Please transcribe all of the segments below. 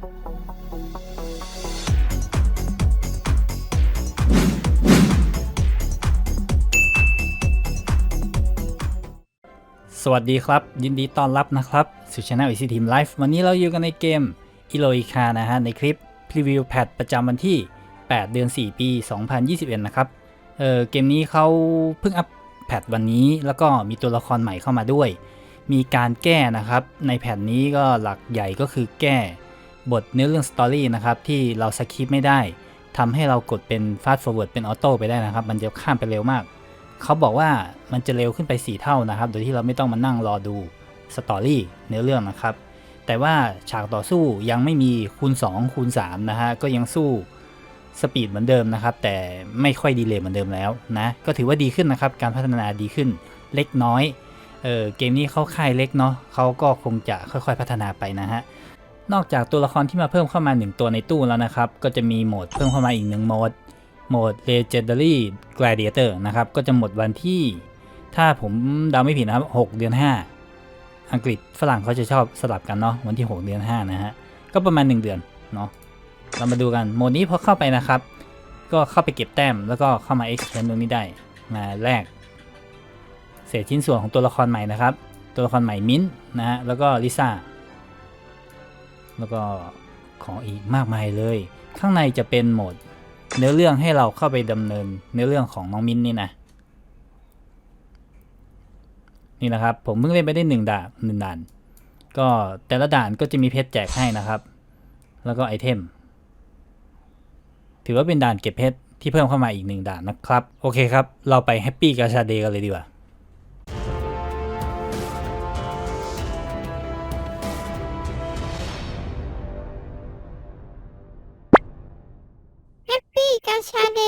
สวัสดีครับ ยินดีต้อนรับนะครับ สู่ช anel Easy Team Life วันนี้เราอยู่กันในเกม i l o i k a นะฮะ ในคลิปพรีวิวแพทประจำวันที่ 8 เดือน 4 ปี 2021 นะครับ เออเกมนี้เขาเพิ่งอัปแพทวันนี้แล้วก็มีตัวละครใหม่เข้ามาด้วย มีการแก้นะครับ ในแพทนี้ก็หลักใหญ่ก็คือแก้ บทเนื้อเรื่องสตอรี่นะครับที่เราสคิปไม่ได้ทำให้เรากดเป็น fast forward เป็นออโต้ไปได้นะครับ มันจะข้ามไปเร็วมาก เขาบอกว่ามันจะเร็วขึ้นไป 4 เท่านะครับ โดยที่เราไม่ต้องมานั่งรอดูสตอรี่เนื้อเรื่องนะครับ แต่ว่าฉากต่อสู้ยังไม่มีคูณ 2 คูณ3นะฮะก็ยังสู้สปีดเหมือนเดิมนะครับ แต่ไม่ค่อยดีเลย์เหมือนเดิมแล้วนะ ก็ถือว่าดีขึ้นนะครับ การพัฒนาดีขึ้นเล็กน้อยเออเกมนี้เขาค่ายเล็กเนาะเขาก็คงจะค่อยๆพัฒนาไปนะฮะ นอกจากตัวละครที่มาเพิ่มเข้ามา 1 ตัวในตู้แล้วนะครับ ก็จะมีโหมดเพิ่มเข้ามาอีกหนึ่งโหมด โหมด Legendary Gladiator นะครับ ก็จะหมดวันที่ ถ้าผมเดาไม่ผิดนะครับ 6 เดือน 5 อังกฤษฝรั่งเขาจะชอบสลับกันเนาะ วันที่ 6 เดือน 5 นะฮะ ก็ประมาณ 1 เดือน เนาะ เรามาดูกัน โหมดนี้พอเข้าไปนะครับ ก็เข้าไปเก็บแต้ม แล้วก็เข้ามา exchange ตรงนี้ได้ มาแลกเศษชิ้นส่วนของตัวละครใหม่นะครับ ตัวละครใหม่มิ้นท์นะฮะ แล้วก็ลิซ่า แล้วก็ของอีกมากมายเลย ข้างในจะเป็นโหมดเนื้อเรื่องให้เราเข้าไปดำเนินเนื้อเรื่องของน้องมิ้นนี่นะนี่นะครับ ผมเพิ่งเล่นไปได้หนึ่งด่านหนึ่งด่าน ก็แต่ละด่านก็จะมีเพชรแจกให้นะครับ แล้วก็ไอเทม ถือว่าเป็นด่านเก็บเพชรที่เพิ่มเข้ามาอีกหนึ่งด่านนะครับ โอเคครับ เราไปแฮปปี้กาชาเดย์กันเลยดีกว่าาชาเด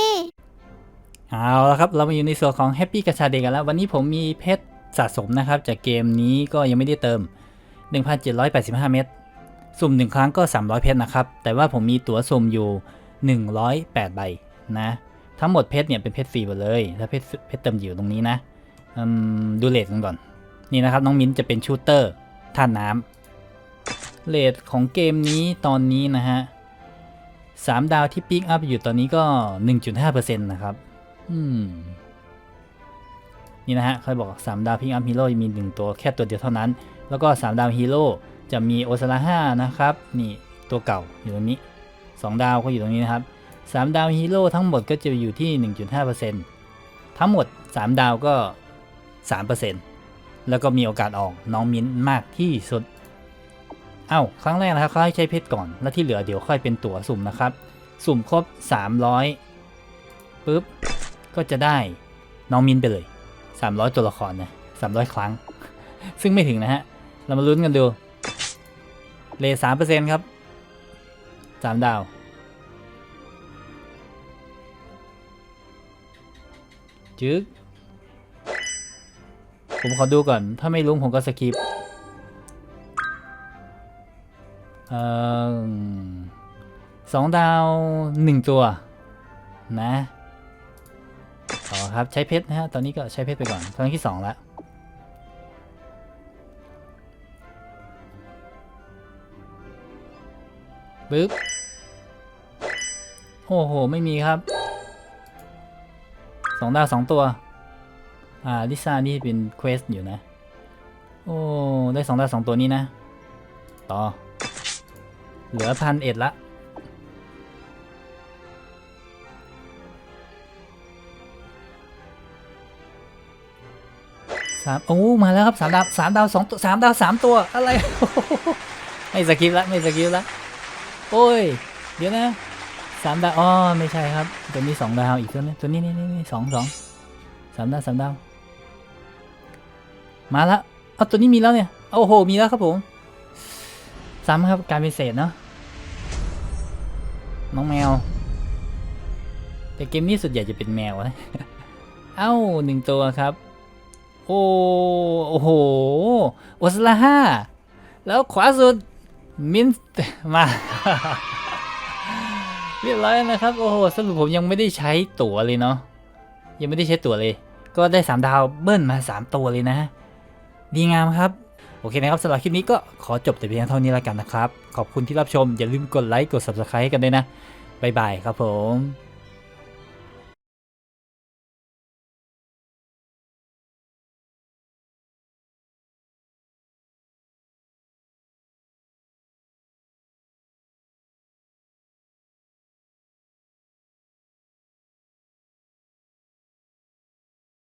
เอาละครับ เรามาอยู่ในส่วนของ Happy กาชาเดย์กันแล้ว วันนี้ผมมีเพชรสะสมนะครับ จากเกมนี้ก็ยังไม่ได้เติม 1,785 เม็ดสุ่ม 1 ครั้งก็ 300 เพชรนะครับ แต่ว่าผมมีตั๋วสุ่มอยู่ 108 ใบนะ ทั้งหมดเพชรเนี่ยเป็นเพชรฟรีหมดเลย ถ้าเพชรเพชรเติมอยู่ตรงนี้นะดูเลทกันก่อน นี่นะครับ น้องมิ้นจะเป็นชูเตอร์ท่าน้ำเลทของเกมนี้ตอนนี้นะฮะ สามดาวที่ปิกอัพอยู่ตอนนี้ก็ 1.5%นะครับ อืม นี่นะฮะเขาบอก 3 ดาวพิกอัพฮีโร่มี 1 ตัวแค่ตัวเดียวเท่านั้น แล้วก็ 3 ดาวฮีโร่จะมีโอซาร่า5นะครับ นี่ตัวเก่าอยู่ตรงนี้ 2 ดาวก็อยู่ตรงนี้นะครับ 3 ดาวฮีโร่ทั้งหมดก็จะอยู่ที่ 1.5%ทั้งหมด 3 ดาวก็ 3%แล้วก็มีโอกาสออกน้องมิ้นมากที่สุด เอ้าครั้งแรกนะครับเขาให้ใช้เพชรก่อน แล้วที่เหลือเดี๋ยวค่อยเป็นตั๋วสุ่มนะครับ สุ่มครบ 300ปุ๊บก็จะได้น้องมินไปเลย 300 ตัวละครนะ300 ครั้ง ซึ่งไม่ถึงนะฮะ เรามาลุ้นกันดู เลสามเปอร์เซ็นต์ครับ3ดาว จึ๊กผมขอดูก่อน ถ้าไม่รู้ผมก็สกิป สองดาวหนึ่งตัวนะต่อครับใช้เพชรนะฮะตอนนี้ก็ใช้เพชรไปก่อนครั้งที่สองแล้วปึ๊บโอ้โห ไม่มีครับสองดาวสองตัว อ่า ลิซ่านี่เป็นเควสอยู่นะ โอ้ ได้สองดาวสองตัวนี้นะ ต่อ เหลือพันเอ็ดละ สามโอ้ มาแล้วครับสามดาวสามดาวสองตัวสามดาวสามตัว อะไร ไม่สกิปละ ไม่สกิปละ โอ้ย เดี๋ยวนะสามดาว อ๋อ ไม่ใช่ครับ ตัวนี้สองดาวอีกตัวนี้ตัวนี้นี่นี่นี่สองสองสามดาวสามดาว มาละเอาตัวนี้มีแล้วเนี่ย โอ้โห มีแล้วครับผม ซ้ำครับการเป็นเศษเนาะน้องแมว แต่เกมนี้ส่วนใหญ่จะเป็นแมวนะเอ้าหนึ่งตัวครับ โอ้โอ้โหโอสลาห้าแล้วขวาสุดมินส์มาเรียบร้อยนะครับ โอ้โหสรุปผมยังไม่ได้ใช้ตั๋วเลยเนาะยังไม่ได้ใช้ตั๋วเลย ก็ได้3ดาวเบิ้ลมา3ตัวเลยนะ ดีงามครับ โอเคนะครับสำหรับคลิปนี้ก็ขอจบแต่เพียงเท่านี้แล้วกันนะครับ ขอบคุณที่รับชมอย่าลืมกดไลค์กด subscribe ให้กันด้วยนะบ๊ายบายครับผม